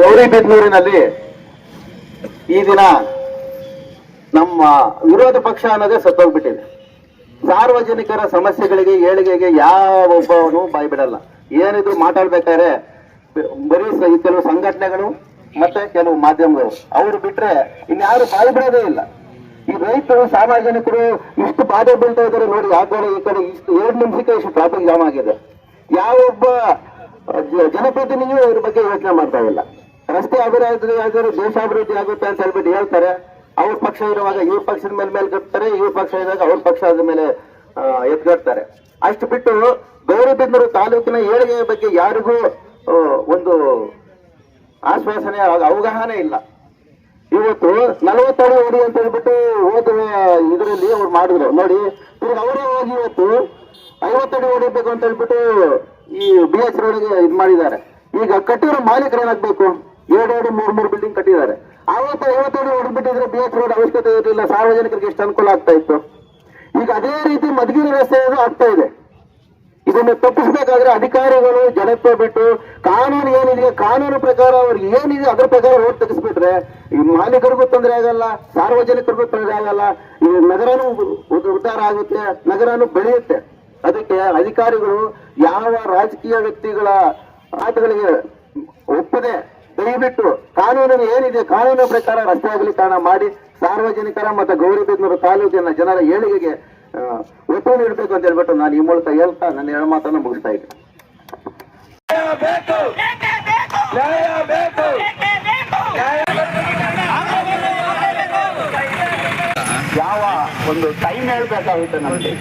ಗೌರಿಬಿದನೂರಿನಲ್ಲಿ ಈ ದಿನ ನಮ್ಮ ವಿರೋಧ ಪಕ್ಷ ಅನ್ನೋದೇ ಸತ್ತೋಗ್ಬಿಟ್ಟಿದೆ. ಸಾರ್ವಜನಿಕರ ಸಮಸ್ಯೆಗಳಿಗೆ, ಏಳಿಗೆಗೆ ಯಾವ ಒಬ್ಬವನು ಬಾಯಿ ಬಿಡಲ್ಲ. ಏನಿದ್ರು ಮಾತಾಡ್ಬೇಕಾದ್ರೆ ಬರೀ ಕೆಲವು ಸಂಘಟನೆಗಳು ಮತ್ತೆ ಕೆಲವು ಮಾಧ್ಯಮಗಳು. ಅವ್ರು ಬಿಟ್ರೆ ಇನ್ಯಾರು ಬಾಯಿ ಬಿಡೋದೇ ಇಲ್ಲ. ಈ ರೈತರು, ಸಾರ್ವಜನಿಕರು ಇಷ್ಟು ಬಾಧೆ ಬೀಳ್ತಾ ಇದ್ದಾರೆ ನೋಡಿ, ಆ ಕಡೆ ಈ ಕಡೆ ಇಷ್ಟು ಎರಡು ನಿಮಿಷಕ್ಕೆ ಇಷ್ಟು ಟ್ರಾಫಿಕ್ ಜಾಮ್ ಆಗಿದೆ. ಯಾವೊಬ್ಬ ಜನಪ್ರತಿನಿಧಿಯೂ ಇದ್ರ ಬಗ್ಗೆ ಯೋಚನೆ ಮಾಡ್ತಾ ಇಲ್ಲ. ರಸ್ತೆ ಅಭಿವೃದ್ಧಿ ಆಗಿದ್ರೆ ದೇಶಾಭಿವೃದ್ಧಿ ಆಗುತ್ತೆ ಅಂತ ಹೇಳ್ಬಿಟ್ಟು ಹೇಳ್ತಾರೆ. ಅವ್ರ ಪಕ್ಷ ಇರುವಾಗ ಇವ್ರ ಪಕ್ಷದ ಮೇಲೆ ಮೇಲೆ ಕಟ್ತಾರೆ ಇವ್ರ ಪಕ್ಷ ಇರುವಾಗ ಅವ್ರ ಪಕ್ಷದ ಮೇಲೆ ಆ, ಎತ್ಕಟ್ತಾರೆ ಅಷ್ಟು ಬಿಟ್ಟು ಗೌರಿಬಿದನೂರು ತಾಲೂಕಿನ ಏಳಿಗೆಯ ಬಗ್ಗೆ ಯಾರಿಗೂ ಒಂದು ಆಶ್ವಾಸನೆ ಅವಗಾಹನೆ ಇಲ್ಲ. ಇವತ್ತು ನಲವತ್ತಡಿ ಓಡಿ ಅಂತ ಹೇಳ್ಬಿಟ್ಟು ಓದುವ ಇದರಲ್ಲಿ ಅವ್ರು ಮಾಡಿದ್ರು. ನೋಡಿ ಅವರೇ ಹೋಗಿ ಇವತ್ತು ಐವತ್ತಡಿ ಹೊಡಿಬೇಕು ಅಂತ ಹೇಳ್ಬಿಟ್ಟು ಈ ಬಿ ಎಚ್ ರೋಡ್ಗೆ ಇದು ಮಾಡಿದ್ದಾರೆ. ಈಗ ಕಟ್ಟಿರೋ ಮಾಲೀಕರು ಏನಾಗ್ಬೇಕು ಮೂರ್ ಮೂರು ಬಿಲ್ಡಿಂಗ್ ಕಟ್ಟಿದ್ದಾರೆ. ಅವತ್ತು ಐವತ್ತೇಳು ಹೊಡೆದ್ಬಿಟ್ಟಿದ್ರೆ ಬಿ ಎಚ್ ರೋಡ್ ಅವಶ್ಯಕತೆ ಇರಲಿಲ್ಲ. ಸಾರ್ವಜನಿಕರಿಗೆ ಎಷ್ಟು ಅನುಕೂಲ ಆಗ್ತಾ ಇತ್ತು? ಈಗ ಅದೇ ರೀತಿ ಮಧುಗಿರಿ ರಸ್ತೆ ಆಗ್ತಾ ಇದೆ. ಇದನ್ನು ತಪ್ಪಿಸಬೇಕಾದ್ರೆ ಅಧಿಕಾರಿಗಳು ಜನತ್ವ ಬಿಟ್ಟು ಕಾನೂನು ಏನಿದೆ ಕಾನೂನು ಪ್ರಕಾರ ಅವ್ರಿಗೆ ಏನಿದೆ ಅದ್ರ ಪ್ರಕಾರ ರೋಡ್ ತೆಗೆಸ್ಬಿಟ್ರೆ ಈ ಮಾಲೀಕರಿಗೂ ತೊಂದರೆ ಆಗಲ್ಲ, ಸಾರ್ವಜನಿಕರಿಗೂ ತೊಂದರೆ ಆಗಲ್ಲ. ಈ ನಗರನೂ ಉದ್- ಉದ್ಧಾರ ಆಗುತ್ತೆ, ನಗರನೂ ಬೆಳೆಯುತ್ತೆ. ಅದಕ್ಕೆ ಅಧಿಕಾರಿಗಳು ಯಾವ ರಾಜಕೀಯ ವ್ಯಕ್ತಿಗಳ ಆಟಗಳಿಗೆ ಒಪ್ಪದೆ ದಯವಿಟ್ಟು ಕಾನೂನಿನ ಏನಿದೆ ಕಾನೂನಿನ ಪ್ರಕಾರ ರಸ್ತೆ ಅಗಲೀಕರಣ ಮಾಡಿ ಸಾರ್ವಜನಿಕರ ಮತ್ತು ಗೌರಿಬಿದ್ನೂರು ತಾಲೂಕಿನ ಜನರ ಏಳಿಗೆಗೆ ಒತ್ತು ನೀಡಬೇಕು ಅಂತ ಹೇಳ್ಬಿಟ್ಟು ನಾನು ಈ ಮೂಲಕ ಹೇಳ್ತಾ ನನ್ನ ಎರಡು ಮಾತನ್ನು ಮುಗಿಸ್ತಾ ಇದ್ದೆ ಯಾವ ಒಂದು ಟೈಮ್ ಹೇಳ್ಬೇಕಾಗುತ್ತೆ ನಮಗೆ?